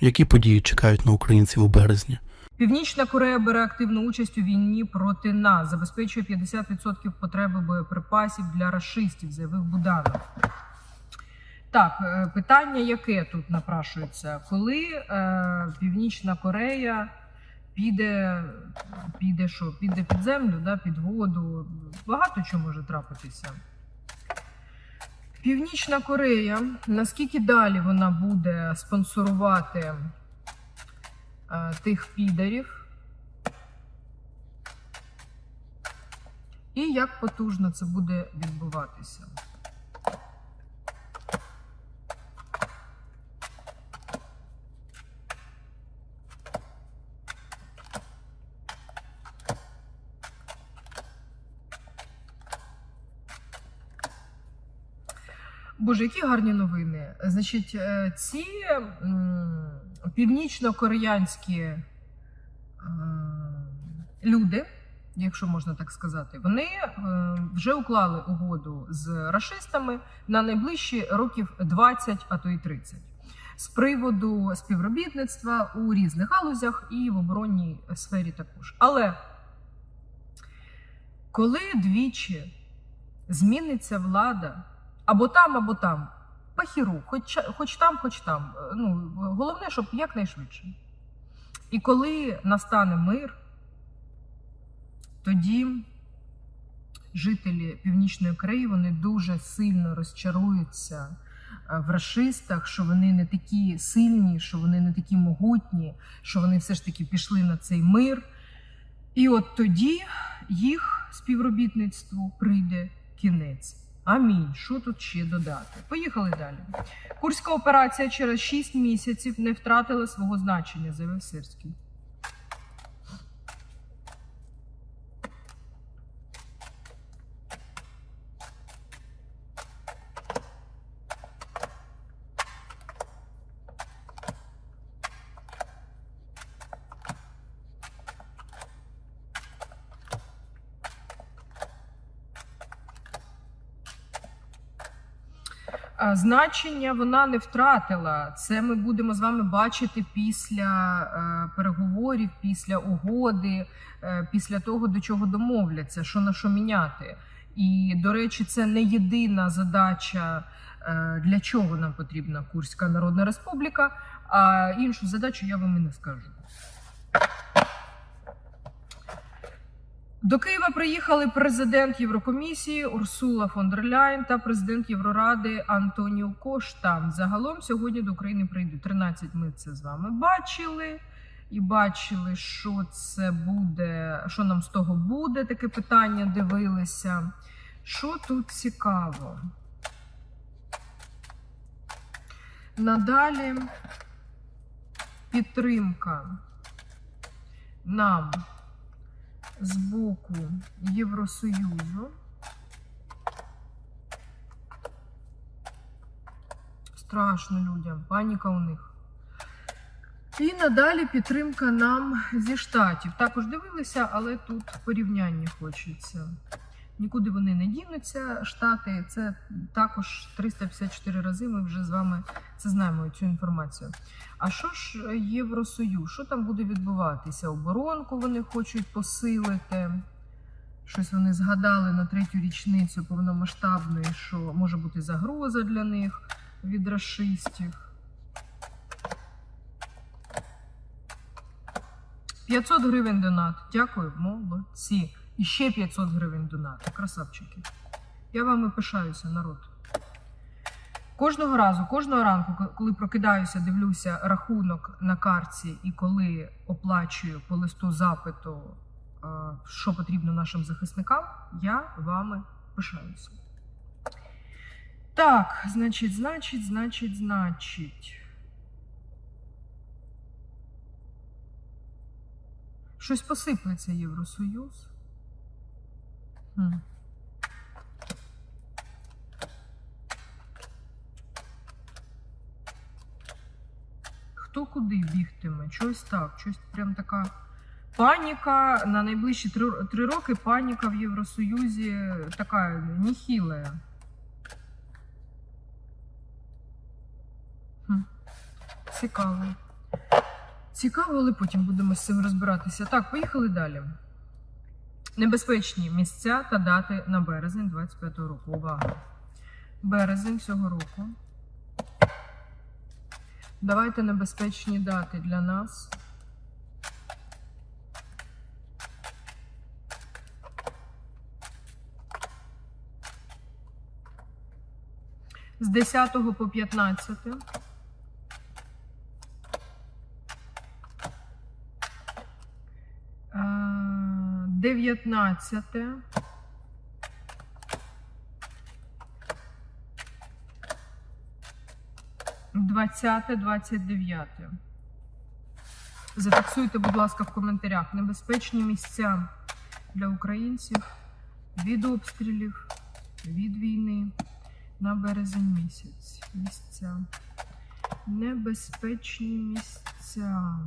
Які події чекають на українців у березні? Північна Корея бере активну участь у війні проти нас, забезпечує 50% потреби боєприпасів для рашистів, заявив Буданов. Так, е, питання яке тут напрашується? Коли е, Північна Корея піде, піде що? Піде під землю, да, під воду. Багато чого може трапитися. Північна Корея, наскільки далі вона буде спонсорувати е, тих підарів? І як потужно це буде відбуватися? Боже, які гарні новини. Значить, е, ці північно-кореянські е, люди, якщо можна так сказати, вони е, вже уклали угоду з рашистами на найближчі років 20, а то й 30. З приводу співробітництва у різних галузях і в оборонній сфері також. Але коли двічі зміниться влада, або там, або там. Пахіру, хоч, хоч там, хоч там. Е, Ну, головне, щоб якнайшвидше. І коли настане мир, тоді жителі Північної Кореї вони дуже сильно розчаруються е, в расистах, що вони не такі сильні, що вони не такі могутні, що вони все ж таки пішли на цей мир. І от тоді їх співробітництву прийде кінець. Амінь. Що тут ще додати? Поїхали далі. Курська операція через 6 місяців не втратила свого значення, заявив Сирський. Значення вона не втратила. Це ми будемо з вами бачити після е, переговорів, після угоди, е, після того, до чого домовляться, що на що міняти. І, до речі, це не єдина задача, е, для чого нам потрібна Курська Народна Республіка, а іншу задачу я вам і не скажу. До Києва приїхали президент Єврокомісії Урсула фон дер Ляйн та президент Євроради Антоніо Кошта. Загалом сьогодні до України прийдуть 13. Ми це з вами бачили. І бачили, що це буде, що нам з того буде, таке питання дивилися. Що тут цікаво? Надалі підтримка нам з боку Євросоюзу. Страшно людям, паніка у них. І надалі підтримка нам зі штатів. Також дивилися, але тут порівняння хочеться. Нікуди вони не дінуться. Штати це також 354 рази. Ми вже з вами це знаємо цю інформацію. А що ж Євросоюз? Що там буде відбуватися? Оборонку вони хочуть посилити. Щось вони згадали на третю річницю повномасштабної, що може бути загроза для них від расистів. 500 гривень донат. Дякую, молодці. І ще 500 гривень донат. Красавчики. Я вами пишаюся, народ. Кожного разу, кожного ранку, коли прокидаюся, дивлюся рахунок на карті, і коли оплачую по листу запиту, е, що потрібно нашим захисникам, я вами пишаюся. Так, значить, значить, значить, значить. Щось посиплеться Євросоюз. Хто куди бігтиме? Щось так, щось прям така паніка на найближчі три, три роки. Паніка в Євросоюзі така ніхіла. Цікаво. Цікаво, але потім будемо з цим розбиратися. Так, поїхали далі. Небезпечні місця та дати на березень 25-го року. Увага! Березень цього року. Давайте небезпечні дати для нас. З 10 по 15. 19. Двадцяте, двадцять дев'яте. Зафіксуйте, будь ласка, в коментарях небезпечні місця для українців від обстрілів, від війни на березень місяць. Місця. Небезпечні місця.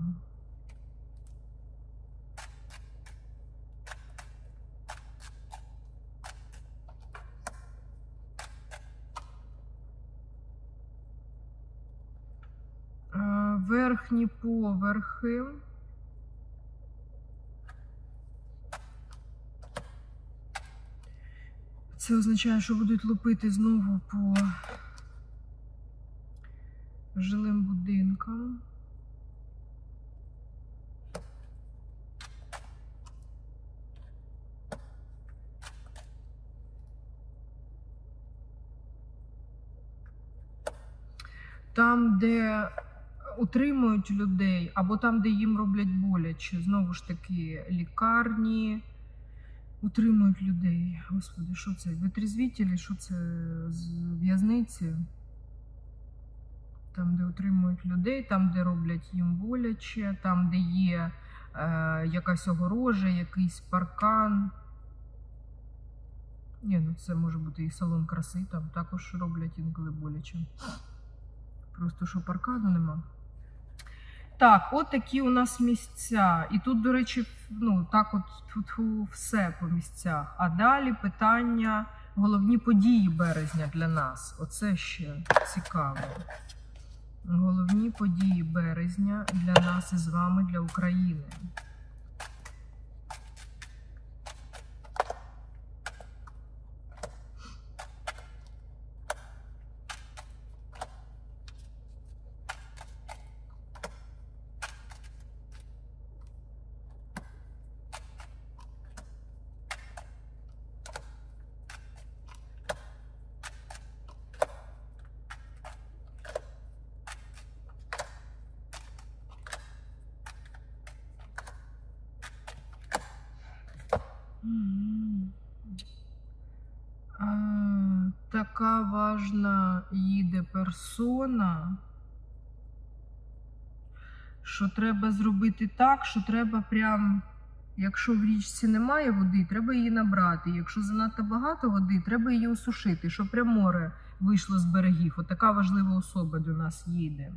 Е, Верхні поверхи. Це означає, що будуть лупити знову по жилим будинкам. Там, де утримують людей, або там, де їм роблять боляче, знову ж таки, лікарні утримують людей. Господи, що це? Витрезвітелі, що це з в'язниці? Там, де утримують людей, там, де роблять їм боляче, там, де є е, якась огорожа, якийсь паркан. Ні, ну це може бути і салон краси, там також роблять інколи боляче. Просто що паркану нема. Так, от такі у нас місця. І тут, до речі, ну так от тьфу-тьфу, все по місцях. А далі питання, головні події березня для нас. Оце ще цікаво. Головні події березня для нас і з вами, для України. Така важна їде персона, що треба зробити так, що треба прям, якщо в річці немає води, треба її набрати. Якщо занадто багато води, треба її осушити, щоб прям море вийшло з берегів. От така важлива особа до нас їде. Е,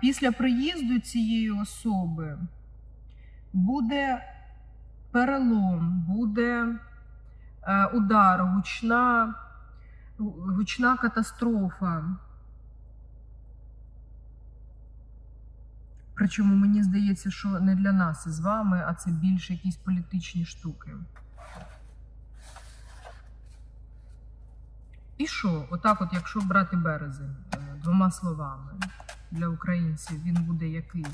Після приїзду цієї особи буде перелом, буде е, удар, гучна, гучна катастрофа. Причому мені здається, що не для нас із вами, а це більше якісь політичні штуки. І що? Отак, от, якщо брати березень, двома словами, для українців він буде який?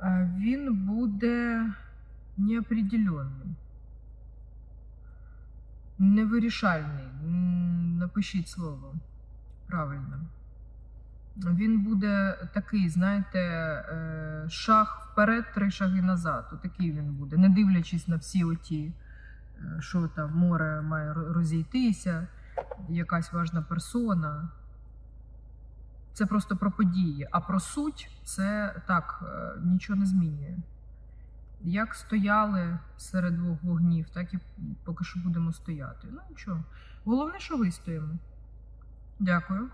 Е, Він буде неопределенний. Невирішальний. Напишіть слово. Правильно. Він буде такий, знаєте, е, шаг вперед, три шаги назад. Отакий він буде, не дивлячись на всі оті, що там море має розійтися, якась важна персона. Це просто про події. А про суть це так, е, нічого не змінює. Як стояли серед двох вогнів, так і поки що будемо стояти. Ну нічого. Головне, що вистоїмо. Дякую.